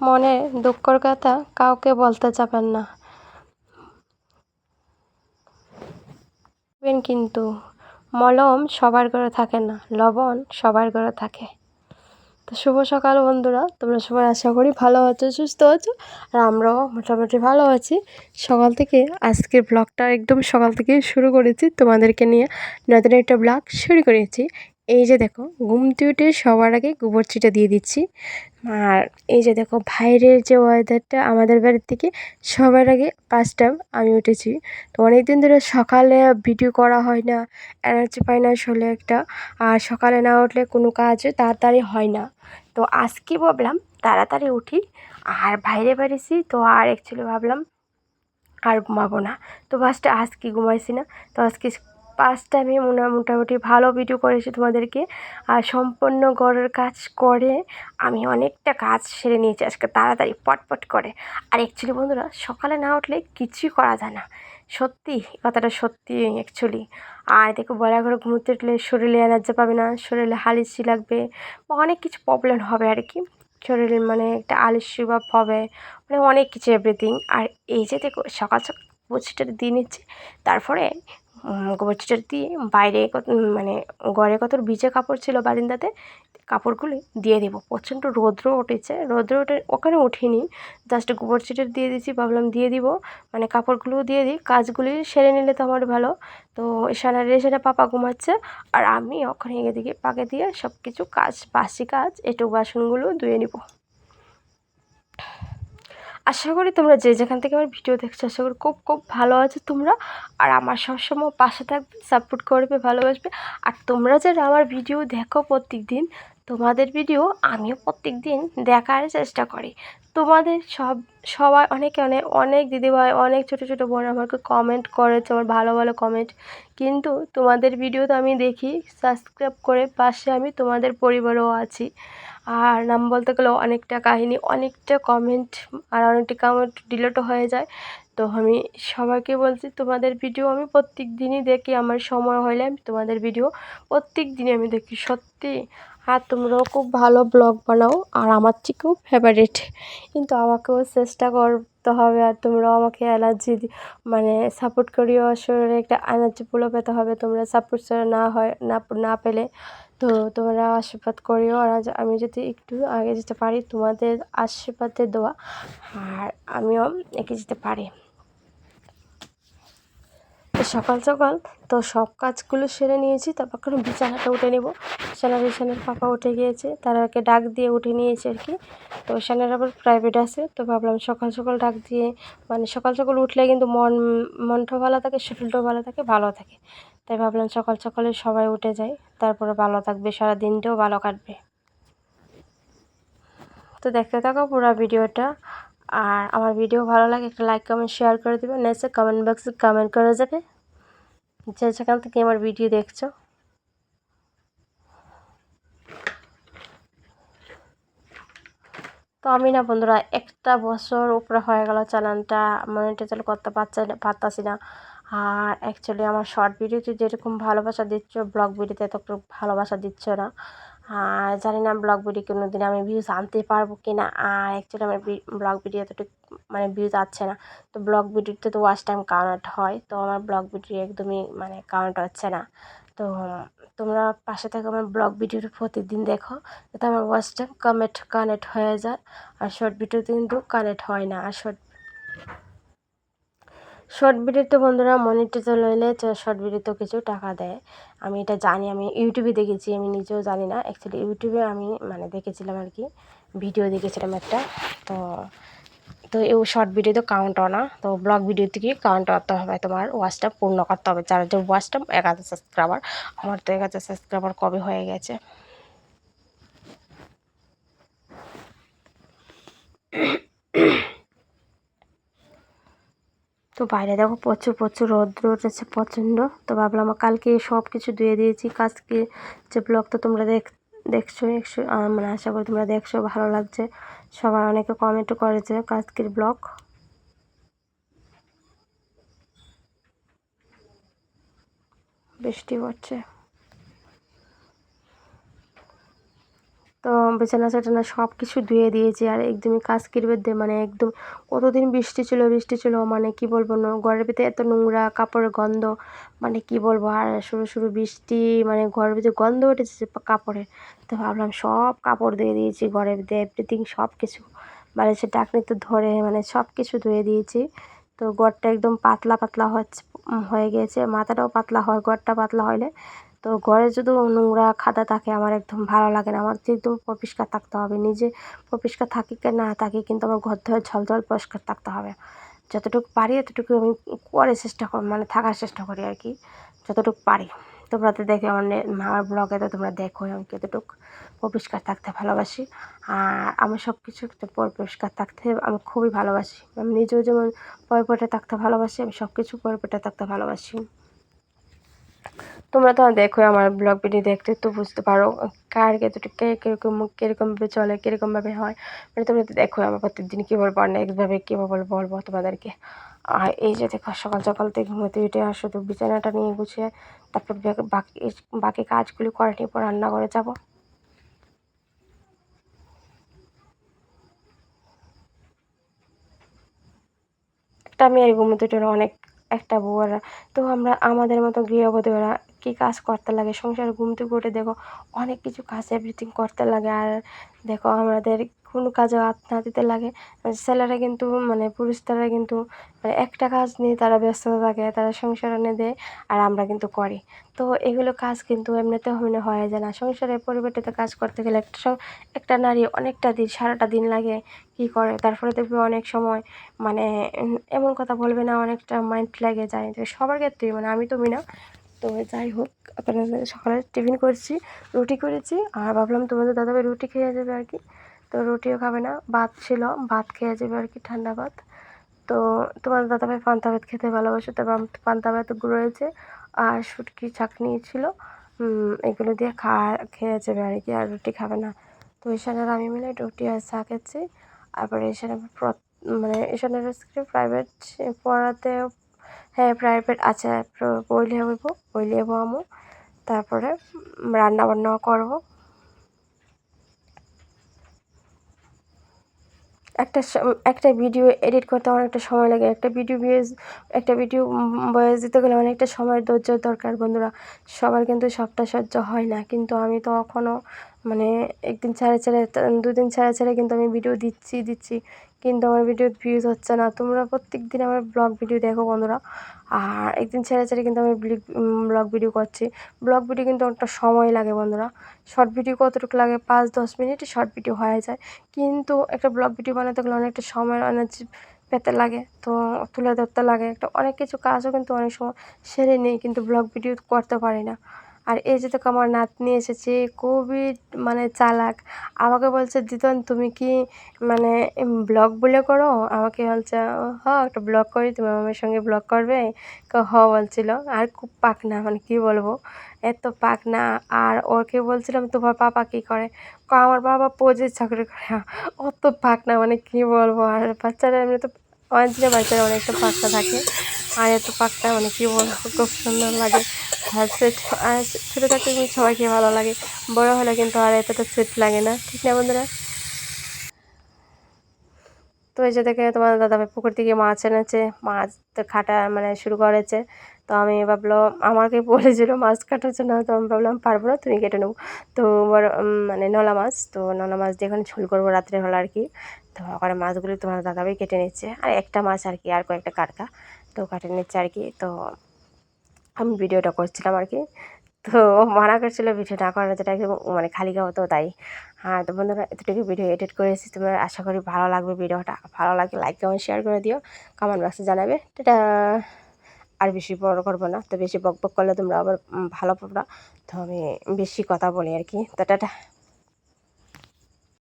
মনে দুঃখর কথা কাউকে বলতে যাবেন না। কিন্তু, মলম সবার ঘরে থাকে না, লবণ সবার ঘরে থাকে। তো শুভ সকাল বন্ধুরা, তোমরা সবাই আশা করি ভালো আছো, সুস্থ আছো, আর আমরাও মোটামুটি ভালো আছি। সকাল থেকে আজকের ব্লগটা একদম সকাল থেকে শুরু করেছি, তোমাদেরকে নিয়ে নতুন একটা ব্লগ শুরু করেছি। এই যে দেখো ঘুমতে উঠে সবার আগে গোবর ছিটা দিয়ে দিচ্ছি। আর এই যে দেখো বাইরের যে ওয়েদারটা আমাদের বাড়ির থেকে সবার আগে পাঁচটা আমি উঠেছি। তো অনেক দিন ধরে সকালে ভিডিও করা হয় না এনার্জি পাই না শোলে একটা। আর সকালে না উঠলে কোনো কাজ তাড়াতাড়ি হয় না। তো আজকে ভাবলাম তাড়াতাড়ি উঠি, আর বাইরে বেরিয়েছি তো আর অ্যাকচুয়ালি ভাবলাম আর ঘুমাবো না। তো ফার্স্টে আজকে ঘুমাইছি না? তো আজকে পাঁচটা আমি মোটামুটি ভালো ভিডিও করেছি তোমাদেরকে। আর সম্পূর্ণ ঘরের কাজ করে আমি অনেকটা কাজ সেরে নিয়েছি আজকে তাড়াতাড়ি, পটপট করে। আর অ্যাকচুয়ালি বন্ধুরা, সকালে না উঠলে কিছুই করা যায় না। সত্যি কথাটা সত্যি অ্যাকচুয়ালি আর দেখো বলা করে ঘুমোতে উঠলে শরীরে এনার্জি পাবে না, শরীরে হালিসি লাগবে, বা অনেক কিছু প্রবলেম হবে আর কি। শরীরে মানে একটা আলস্য ভাব হবে মানে অনেক কিছু এভরিথিং আর এই যে দেখো, সকাল সকাল গোছিটা দিয়ে নিচ্ছে, তারপরে গোবর চিটার দিয়ে বাইরে মানে ঘরে কত ভিজে কাপড় ছিল বারিন্দাতে, কাপড়গুলি দিয়ে দেবো। প্রচণ্ড রৌদ্র উঠেছে। রৌদ্র উঠে ওখানে উঠিনি। জাস্ট গোবর চিটার দিয়ে দিয়েছি, ভাবলাম দিয়ে দিব। মানে কাপড়গুলোও দিয়ে দিই। কাজগুলি সেরে নিলে তো আমার ভালো। তো এসানার সেটা পাপা ঘুমাচ্ছে। আর আমি ওখানে এদিকে পাকে দিয়ে সব কিছু কাজ, বাসি কাজ, এটুকু বাসনগুলো ধুয়ে নিব। আশা করি তোমরা যে যেখান থেকে আমার ভিডিও দেখছ, আশা করি খুব খুব ভালো আছো তোমরা। আর আমার সবসময় পাশে থাকবে সাপোর্ট করবে, ভালোবাসবে। আর তোমরা যারা আমার ভিডিও দেখো প্রত্যেক দিন তোমাদের ভিডিও আমিও প্রত্যেক দিন দেখার চেষ্টা করি। তোমাদের সব, সবাই অনেকে অনেক অনেক দিদিভাই, অনেক ছোটো ছোটো বোন আমাকে কমেন্ট করেছে, আমার ভালো ভালো কমেন্ট কিন্তু তোমাদের ভিডিও তো আমি দেখি সাবস্ক্রাইব করে পাশে আমি তোমাদের পরিবারও আছি। আর নাম বলতে গেলে অনেকটা কাহিনী, অনেকটা কমেন্ট আর অনেকটা কমেন্ট ডিলেটও হয়ে যায়। তো আমি সবাইকে বলছি, তোমাদের ভিডিও আমি প্রত্যেক দিনই দেখি, আমার সময় হলে আমি তোমাদের ভিডিও প্রত্যেক দিনই আমি দেখি। সত্যি, আর তোমরাও খুব ভালো ব্লগ বানাও, আর আমার থেকেও ফেভারিট কিন্তু আমাকেও চেষ্টা করতে হবে, আর তোমরাও আমাকে অ্যালার্জি মানে সাপোর্ট করিও শরীরে একটা এনার্জি পুলো পেতে হবে, তোমরা সাপোর্ট ছাড়া না হয়, না না পেলে তো তোমরা আশীর্বাদ করিও, আর আমি যদি একটু আগে যেতে পারি, তোমাদের আশীর্বাদে দেওয়া আর আমিও এগিয়ে যেতে পারি। সকাল সকাল তো সব কাজগুলো সেরে নিয়েছি, তারপর কোনো বিছানাটা উঠে নেব। বিছানা বিছানার পাপা উঠে গিয়েছে তারাকে ডাক দিয়ে উঠে নিয়েছে আর কি। তো বিছানার আবার প্রাইভেট আছে, তো ভাবলাম সকাল সকাল ডাক দিয়ে মানে সকাল সকাল উঠলে কিন্তু মন, মনটাও ভালো থাকে, শরীরটাও ভালো থাকে ভালো থাকে। তাই ভাবলাম সকাল সকালে সবাই উঠে যায় তারপরে ভালো থাকবে, সারা দিনটাও ভালো কাটবে। তো দেখতে থাকো পুরো ভিডিওটা। আর আমার ভিডিও ভালো লাগে, একটা লাইক কমেন্ট শেয়ার করে দেবে নেক্সট কমেন্ট বক্সে কমেন্ট করে যাবে। যে যেখান থেকে আমার ভিডিও দেখছ। তো আমি না বন্ধুরা, একটা বছর উপরে হয়ে গেল চ্যানেলটা মনিটাইজ করতে পারছে পারতাছি না। আর অ্যাকচুয়ালি আমার শর্ট ভিডিওতে যেরকম ভালোবাসা দিচ্ছ ব্লগ ভিডিওতে এত ভালোবাসা দিচ্ছ না। আর জানি না ব্লগ ভিডিও কোনো দিন আমি ভিউজ আনতে পারব কি না আর অ্যাকচুয়ালি আমার ব্লগ ভিডিও এতটুকু মানে ভিউজ আসছে না। তো ব্লগ ভিডিওতে তো ওয়াচ টাইম কাউন্ট হয়, তো আমার ব্লগ ভিডিও একদমই মানে কাউন্ট হচ্ছে না। তো তোমরা পাশে থেকে আমার ব্লগ ভিডিওটা প্রতিদিন দেখো, যাতে আমার ওয়াচ টাইম কানেক্ট কানেক্ট হয়ে যায়। আর শর্ট ভিডিওতে কিন্তু কানেক্ট হয় না, আর শর্ট শর্ট ভিডিওতে বন্ধুরা মনিটাইজ লইলে শর্ট ভিডিওতে কিছু টাকা দেয়। আমি এটা জানি, আমি ইউটিউবে দেখেছি, আমি নিজেও জানি না। অ্যাকচুয়ালি ইউটিউবে আমি মানে দেখেছিলাম আর কি ভিডিও দেখেছিলাম একটা। তো তো এই শর্ট ভিডিও তো কাউন্ট হয় না। তো ব্লগ ভিডিও থেকে কাউন্ট করতে হবে তোমার ওয়াচটা পূর্ণ করতে হবে। যার যে ওয়াচটা এক হাজার সাবস্ক্রাইবার আমার তো এক হাজার সাবস্ক্রাইবার কবে হয়ে গেছে? তো বাইরে দেখো প্রচুর প্রচুর রৌদ্র উঠেছে, প্রচণ্ড। তো ভাবলাম কালকে সব কিছু ধুয়ে দিয়েছি, কাজকে যে ব্লগ তো তোমরা দেখ, দেখছ, একশো মানে আশা করি তোমরা দেখছ, ভালো লাগছে। সবাই অনেকে কমেন্টও করেছে কাজকের ব্লগ বৃষ্টি পড়ছে। তো বিছানা চাটানা সব কিছু ধুয়ে দিয়েছি আর একদমই কাজ কিরবে দে মানে একদম কতদিন বৃষ্টি ছিল বৃষ্টি ছিল মানে কি বলব ঘরের ভিতরে এত নোংরা কাপড়ের গন্ধ মানে কি বলব, আর শুরু শুরু বৃষ্টি মানে ঘরের ভিতরে গন্ধ উঠেছে কাপড়ের। তো ভাবলাম সব কাপড় ধুয়ে দিয়েছি, ঘরের ভিতরে এভরিথিং সব কিছু মানে সে ডাকনি তো ধরে মানে সব কিছু ধুয়ে দিয়েছি। তো গড়টা একদম পাতলা পাতলা হচ্ছে হয়ে গিয়েছে মাথাটাও পাতলা হয় গড়টা পাতলা হলে তো ঘরে যদি নোংরা খাতা থাকে, আমার একদম ভালো লাগে না। আমার একদম পরিষ্কার থাকতে হবে, নিজে পরিষ্কার থাকি কি না থাকি কিন্তু আমার ঘর ধরে ঝলঝল পরিষ্কার থাকতে হবে। যতটুকু পারি এতটুকু আমি করে চেষ্টা করি মানে থাকার চেষ্টা করি আর কি, যতটুকু পারি। তোমরা তো দেখে আমার আমার ব্লগে তো তোমরা দেখো আমি কতটুকু পরিষ্কার থাকতে ভালোবাসি। আর আমি সব কিছু পরিষ্কার থাকতে আমি খুবই ভালোবাসি। আমি নিজেও যেমন পরিপটে থাকতে ভালোবাসি, আমি সব কিছু পরিপটে থাকতে ভালোবাসি। তোমরা তো দেখো আমার ব্লগ ভিডিও দেখতে, তো বুঝতে পারো কার কতটুকু কে কীরকম কীরকমভাবে চলে কীরকমভাবে হয়। মানে তোমরা তো দেখো আমার প্রত্যেকদিন কী বলব আর নেক্সটভাবে কীভাবে বলব তোমাদেরকে। আর এই যে দেখো, সকাল সকাল থেকে ঘুমোতে উঠে আর শুধু বিছানাটা নিয়ে গুছিয়ে তারপর বাকি বাকি কাজগুলি করে নিয়ে পর রান্না করে যাব একটা মেয়ের ঘুমোতে উঠে অনেক একটা বউরা তো আমরা আমাদের মতো গৃহবধূরা কী কাজ করতে লাগে? সংসার ঘুম থেকে উঠে দেখো অনেক কিছু কাজ এভরিথিং করতে লাগে আর দেখো আমাদের কোনো কাজে হাত না দিতে লাগে। ছেলেরা কিন্তু মানে পুরুষ তারা কিন্তু মানে একটা কাজ নিয়ে তারা ব্যস্ত থাকে, তারা সংসার এনে দেয়, আর আমরা কিন্তু করি। তো এগুলো কাজ কিন্তু এমনিতে মনে হয় যে না, সংসারের পরিবর্তিত কাজ করতে গেলে একটা একটা নারী অনেকটা দিন, সারাটা দিন লাগে কী করে? তারপরে দেখবে অনেক সময় মানে এমন কথা বলবে না, অনেকটা মাইন্ড লেগে যায়। সবার ক্ষেত্রেই মানে আমি তুমি না তো যাই হোক, আপনাদের সকালে টিফিন করছি, রুটি করেছি, আর ভাবলাম তোমাদের দাদাভাই রুটি খেয়ে যাবে আর কি। তো রুটিও খাবে না। ভাত ছিল, ভাত খেয়ে যাবে আর কি ঠান্ডা ভাত। তো তোমাদের দাদাভাই পান্তা ভাত খেতে ভালোবাসে তবে পান্তা ভাত রয়েছে আর শুটকি চাটনি ছিল। এগুলো দিয়ে খাওয়া খেয়ে যাবে আর কি, আর রুটি খাবে না। তো ঈশানের আমি মিলে রুটি আর চা খেয়েছি। তারপরে ঈশানের মানে ঈশানের প্রাইভেট পড়াতে হ্যাঁ প্রাইভেট আছে বইলে হইব বইলে হব আমু। তারপরে রান্না বান্নাও করব। একটা একটা ভিডিও এডিট করতে অনেকটা সময় লাগে। একটা ভিডিও ভিউজ, একটা ভিডিও বয়স দিতে গেলে অনেকটা সময় ধৈর্য দরকার বন্ধুরা। সবার কিন্তু সবটা সহ্য হয় না। কিন্তু আমি তো এখনও মানে একদিন ছাড়া ছাড়া দুদিন ছাড়া ছাড়া কিন্তু আমি ভিডিও দিচ্ছি দিচ্ছি। কিন্তু আমার ভিডিও ভিউজ হচ্ছে না। তোমরা প্রত্যেক দিন আমার ব্লগ ভিডিও দেখো বন্ধুরা। আর একদিন ছেড়ে ছেড়ে কিন্তু আমি ব্লগ ভিডিও করছি। ব্লগ ভিডিও কিন্তু অনেকটা সময় লাগে বন্ধুরা। শর্ট ভিডিও কতটুকু লাগে? পাঁচ, দশ মিনিটে শর্ট ভিডিও হয়ে যায়। কিন্তু একটা ব্লগ ভিডিও বানাতে গেলে অনেকটা সময় অনেক পেতে লাগে। তো তুলে ধরতে লাগে। একটা অনেক কিছু কাজও কিন্তু অনেক সময় সেরে নেই, কিন্তু ব্লগ ভিডিও করতে পারি না। আর এই যে দেখো আমার নাতনি এসেছে, খুবই মানে চালাক। আমাকে বলছে দিতন তুমি কি মানে ব্লগ বলে করো? আমাকে বলছে, হ, একটা ব্লগ করি, তুমি আমার সঙ্গে ব্লগ করবে? হ, বলছিল। আর খুব পাকনা মানে কি বলব? এত পাকনা। আর ওকে বলছিলাম, তোমার পাপা কী করে? আমার বাবা পোজের চাকরি করে। অত পাকনা মানে কি বলব? আর বাচ্চারা এমনি তো অনেক বাচ্চারা অনেকটা পাকনা থাকে। আর এত পাকটা মানে কী বলব? খুব সুন্দর লাগে। আর সেট আর ছোটো থাকতে কিন্তু সবাইকে ভালো লাগে। বড় হলে কিন্তু আর এতটা সেট লাগে না, ঠিক না বন্ধুরা? তো এই যে দেখে তোমার দাদাভাই পুকুর থেকে মাছ এনেছে, মাছ তো খাটা মানে শুরু করেছে। তো আমি ভাবলাম আমাকে বলেছিল মাছ কাটার জন্য, তো আমি ভাবলাম, পারব না, তুমি কেটে নেব। তো মানে নলা মাছ, তো নলা মাছ দিয়ে এখানে ঝোল করব রাত্রে হলো আর কি। তো ওখানে মাছগুলি তোমার দাদাভাই কেটে নিচ্ছে। আর একটা মাছ আর কি, আর কয়েকটা কাটকা, তো কাটে নিচ্ছে আর কি। তো আমি ভিডিওটা করছিলাম আর কি। তো মানা করছিল ভিডিও না করার যেটা একদম মানে খালি খাওয়া তো তাই। হ্যাঁ তো বন্ধুরা, এতটুকু ভিডিও এডিট করেছি, তোমরা আশা করি ভালো লাগবে ভিডিওটা। ভালো লাগলে লাইক কমেন্ট শেয়ার করে দিও। কমেন্ট বক্সে জানাবে। এটা আর বেশি বড় করব না। তো বেশি বক বক করলে তোমরা আবার ভালো পাবো। তো আমি বেশি কথা বলি আর কি। তো টাটা!